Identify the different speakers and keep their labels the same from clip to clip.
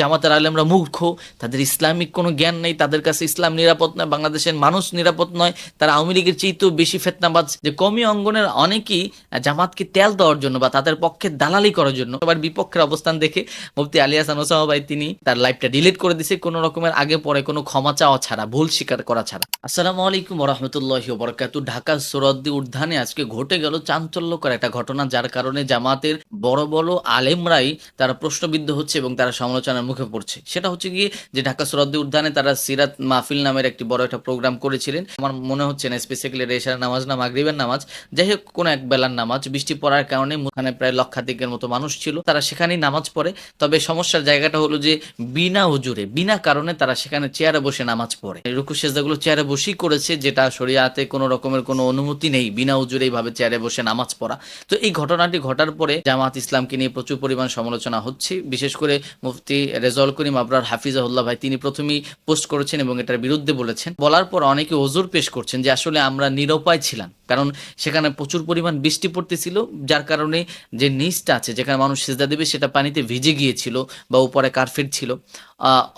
Speaker 1: জামাতের আলেমরা মূর্খ, তাদের ইসলামিক কোনো জ্ঞান নেই, তাদের কাছে ইসলাম নিরাপদ নয়, বাংলাদেশের মানুষ নিরাপদ নয়, তারা আওয়ামী লীগের চেয়েতেও বেশি ফেতনাবাজ। যে কমি অঙ্গনের অনেকেই জামাতকে তেল দেওয়ার জন্য বা তাদের পক্ষে দালালি করার জন্য সবার বিপক্ষের অবস্থান দেখে মুফতি আলী হাসান ভাই তিনি তার লাইফটা ডিলিট করে দিছে, কোনো রকমের আগে পরে কোনো ক্ষমা চাওয়া ছাড়া, ভুল স্বীকার করা ছাড়া। আসসালামু আলাইকুম রহমতুল্লাহ বরকাতু ঢাকা সুরদ্দি উদ্যানে আজকে ঘটে গেল চাঞ্চল্যকর একটা ঘটনা, যার কারণে জামাতের বড় বড় আলেমরাই তারা প্রশ্নবিদ্ধ হচ্ছে এবং তারা সমালোচনার মুখে পড়ছে। সেটা হচ্ছে গিয়ে যে ঢাকা সুরদ্দি উদ্যানে তারা সিরাত মাহফিল নামের একটি বড় একটা প্রোগ্রাম করেছিলেন। আমার মনে হচ্ছে না স্পেসিক্যালি রেশার নামাজ না, মাগরিবের নামাজ। যাই হোক, কোনো এক বেলার নামাজ, বৃষ্টি পড়ার কারণে ওখানে প্রায় লক্ষাধিকের মতো মানুষ ছিল। তারা সেখানেই নামাজ পড়ে। তবে সমস্যার জায়গাটা হলো যে বিনা হুজুরে, বিনা কারণে তারা সেখানে চেয়ারে বসে নামাজ পড়ে। রুকু সেজদাগুলো চেয়ারে বসেই করেছে, যেটা শরিয়াতে কোনো রকমের কোনো অনুমতি নেই, বিনা উজুরে এইভাবে চেয়ারে বসে নামাজ পড়া। তো এই ঘটনাটি ঘটার পরে জামাত ইসলামকে নিয়ে প্রচুর পরিমাণ সমালোচনা হচ্ছে। বিশেষ করে মুফতি রেজল করিম আবরার হাফিজাহুল্লাহ ভাই, তিনি প্রথমেই পোস্ট করেছেন এবং এটার বিরুদ্ধে বলেছেন। বলার পর অনেকে অজুর পেশ করছেন যে আসলে আমরা নিরুপায় ছিলাম। কারণ সেখানে প্রচুর পরিমাণ বৃষ্টি পড়তেছিল, যার কারণে যে নিচটা আছে, যেখানে মানুষ সেজদা দেবে, সেটা পানিতে ভিজে গিয়েছিল বা উপরে কার্পেট ছিল।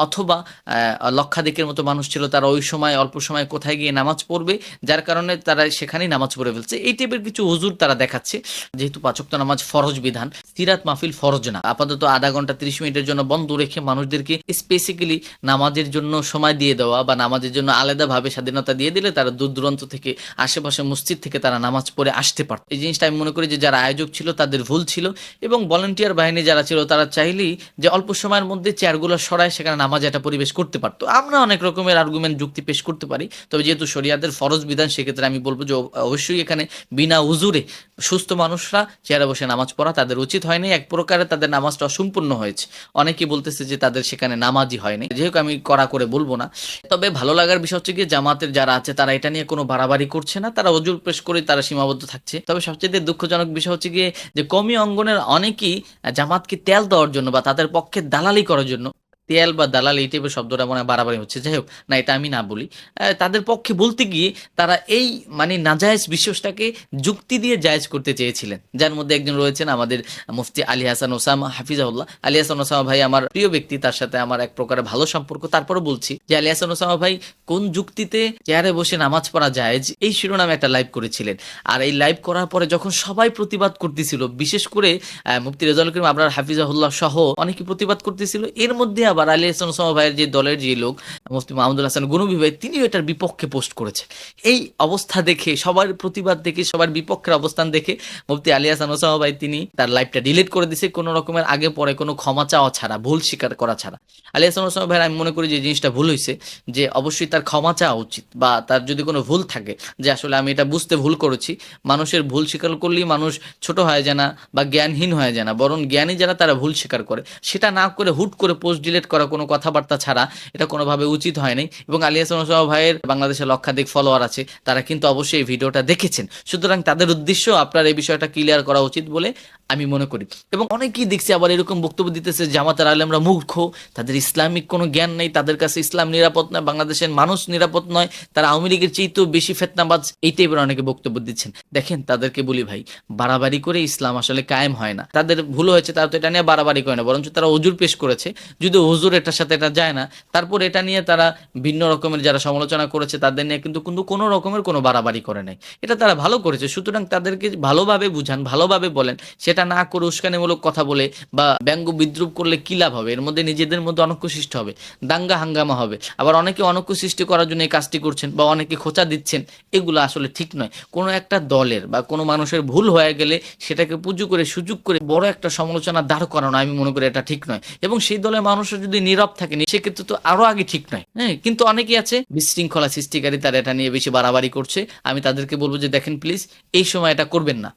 Speaker 1: অথবা লক্ষাধিকের মতো মানুষ ছিল, তারা ওই সময়, অল্প সময় কোথায় গিয়ে নামাজ পড়বে, যার কারণে তারা সেখানেই নামাজ পড়ে ফেলছে। এই টাইপের কিছু হুজুর তারা দেখাচ্ছে, যেহেতু পাচক্ত নামাজ ফরজ বিধান, সিরাত মাহফিল ফরজ না। আপাতত আধা ঘণ্টা তিরিশ মিনিটের জন্য বন্ধ রেখে মানুষদেরকে স্পেসিক্যালি নামাজের জন্য সময় দিয়ে দেওয়া বা নামাজের জন্য আলাদাভাবে স্বাধীনতা দিয়ে দিলে তারা দূর দূরান্ত থেকে আশেপাশে মসজিদ থেকে তারা নামাজ পড়ে আসতে পারত। এই জিনিসটা আমি মনে করি যে যারা আয়োজক ছিল তাদের ভুল ছিল এবং ভলেন্টিয়ার বাহিনী যারা ছিল তারা চাইলেই যে অল্প সময়ের মধ্যে চেয়ারগুলো সরায় সেখানে নামাজ একটা পরিবেশ করতে পারতো। আমরা অনেক রকমের আর্গুমেন্ট যুক্তি পেশ করতে পারি, তবে যেহেতু শরিয়াদের ফরজ বিধান, সেক্ষেত্রে আমি বলব যে অবশ্যই এখানে বিনা উজুরে সুস্থ মানুষরা, চেয়ারে বসে নামাজ পড়া তাদের উচিত হয়নি। এক প্রকারে তাদের নামাজটা অসম্পূর্ণ হয়েছে। অনেকে বলতেছে যে তাদের সেখানে নামাজই হয়নি। যেহেতু আমি কড়া করে বলব না, তবে ভালো লাগার বিষয় হচ্ছে গিয়ে জামাতের যারা আছে, তারা এটা নিয়ে কোনো বাড়াবাড়ি করছে না। তারা অজুর পেশ করে তারা সীমাবদ্ধ থাকছে। তবে সবচেয়ে দুঃখজনক বিষয় হচ্ছে গিয়ে যে কমি অঙ্গনের অনেকেই জামাতকে তেল দেওয়ার জন্য বা তাদের পক্ষে দালালি করার জন্য তেল বা দালাল এই টাইপের শব্দটা মনে হয় বাড়াবাড়ি হচ্ছে। যাই হোক, না, এটা আমি না বলি। তাদের পক্ষে বলতে গিয়ে তারা এই মানে নাজায়েজ বিশ্বাসটাকে যুক্তি দিয়ে জায়েজ করতে চেয়েছিলেন। যার মধ্যে একজন রয়েছেন আমাদের মুফতি আলী হাসান ওসামা হাফিজাউল্লাহ আলী হাসান ওসামা ভাই আমার প্রিয় ব্যক্তি, তার সাথে আমার এক প্রকারের ভালো সম্পর্ক। তারপরও বলছি যে, আলী হাসান ওসামা ভাই কোন যুক্তিতে চেয়ারে বসে নামাজ পড়া জায়েজ, এই শিরোনামে একটা লাইভ করেছিলেন। আর এই লাইভ করার পরে যখন সবাই প্রতিবাদ করতেছিল, বিশেষ করে মুফতি রেজাউল করিম, আবরার হাফিজাহুল্লাহ সহ অনেকে প্রতিবাদ করতেছিল, এর মধ্যে আবার আলী হাসান ওসামা ভাইয়ের যে দলের যে লোক মুফতি মাহমুদুল হাসান গুনবি ভাই তিনিও এটার বিপক্ষে পোস্ট করেছেন এই অবস্থা দেখে, সবার প্রতিবাদ দেখে, সবার বিপক্ষের অবস্থান দেখে মুফতি আলী হাসান ওসামা ভাই তিনি তার লাইফটা ডিলিট করে দিছে কোনো রকমের আগে পরে কোনো ক্ষমা চাওয়া ছাড়া, ভুল স্বীকার করা ছাড়া। আলী হাসান ওসামা ভাই আমি মনে করি যে জিনিসটা ভুল হয়েছে যে অবশ্যই তার ক্ষমা চাওয়া উচিত বা তার যদি কোনো ভুল থাকে, যে আসলে আমি এটা বুঝতে ভুল করেছি, মানুষের ভুল স্বীকার করলেই মানুষ ছোট হয়ে যায় না বা জ্ঞানহীন হয়ে যায় না, বরং জ্ঞানী যারা তারা ভুল স্বীকার করে। সেটা না করে হুট করে পোস্ট ডিলিট করা কোনো কথাবার্তা ছাড়া, এটা কোনোভাবে উচিত হয়নি এবং আলী হাসান ওসামা ভাইয়ের বাংলাদেশে লক্ষাধিক ফলোয়ার আছে, তারা কিন্তু অবশ্যই এই ভিডিওটা দেখেছেন। সুতরাং তাদের উদ্দেশ্য আপনার এই বিষয়টা ক্লিয়ার করা উচিত বলে আমি মনে করি। এবং অনেকেই দেখছি আবার এরকম বক্তব্য দিতেছে, জামাতের আলেমরা মূর্খ, তাদের ইসলামিক কোনো জ্ঞান নেই, তাদের কাছে ইসলাম নিরাপদ নয়, বাংলাদেশের মানুষ নিরাপদ নয়, তারা আওয়ামী লীগের চেয়েতেও বেশি ফেতনাবাজ, এই টাইপের অনেকে বক্তব্য দিচ্ছেন। দেখেন, তাদেরকে বলি ভাই, বাড়াবাড়ি করে ইসলাম আসলে কায়েম হয় না। তাদের ভুল হয়েছে, তারা তো এটা নিয়ে বাড়াবাড়ি করে না, বরঞ্চ তারা অজুর পেশ করেছে। যদি হুজুর এটার সাথে এটা যায় না, তারপর এটা নিয়ে তারা ভিন্ন রকমের যারা সমালোচনা করেছে তাদের নিয়ে কিন্তু কিন্তু কোনো রকমের কোনো বাড়াবাড়ি করে নাই। এটা তারা ভালো করেছে, সুতরাং তাদেরকে ভালোভাবে বুঝান, ভালোভাবে বলেন, সেটা না করে উস্কানিমূলক কথা বলে বা ব্যঙ্গ বিদ্রুপ করলে কি লাভ হবে? এর মধ্যে নিজেদের মধ্যে অনৈক্য সৃষ্টি হবে, দাঙ্গা হাঙ্গামা হবে। আবার অনেকে অনৈক্য সৃষ্টি করার জন্য এই কাজটি করছেন বা অনেকে খোঁচা দিচ্ছেন, এগুলো আসলে ঠিক নয়। কোনো একটা দলের বা কোনো মানুষের ভুল হয়ে গেলে সেটাকে পুজো করে, সুযোগ করে বড় একটা সমালোচনা দাঁড় করানো আমি মনে করি এটা ঠিক নয়। এবং সেই দলের মানুষের যদি নীরব থাকে সেক্ষেত্রে তো আরও আগে ঠিক নয়। হ্যাঁ কিন্তু অনেকেই আছে, বিশৃঙ্খলা সৃষ্টিকারী তারা এটা নিয়ে বেশি বাড়াবাড়ি করছে। আমি তাদেরকে বলব যে, দেখেন প্লিজ এই সময় এটা করবেন না।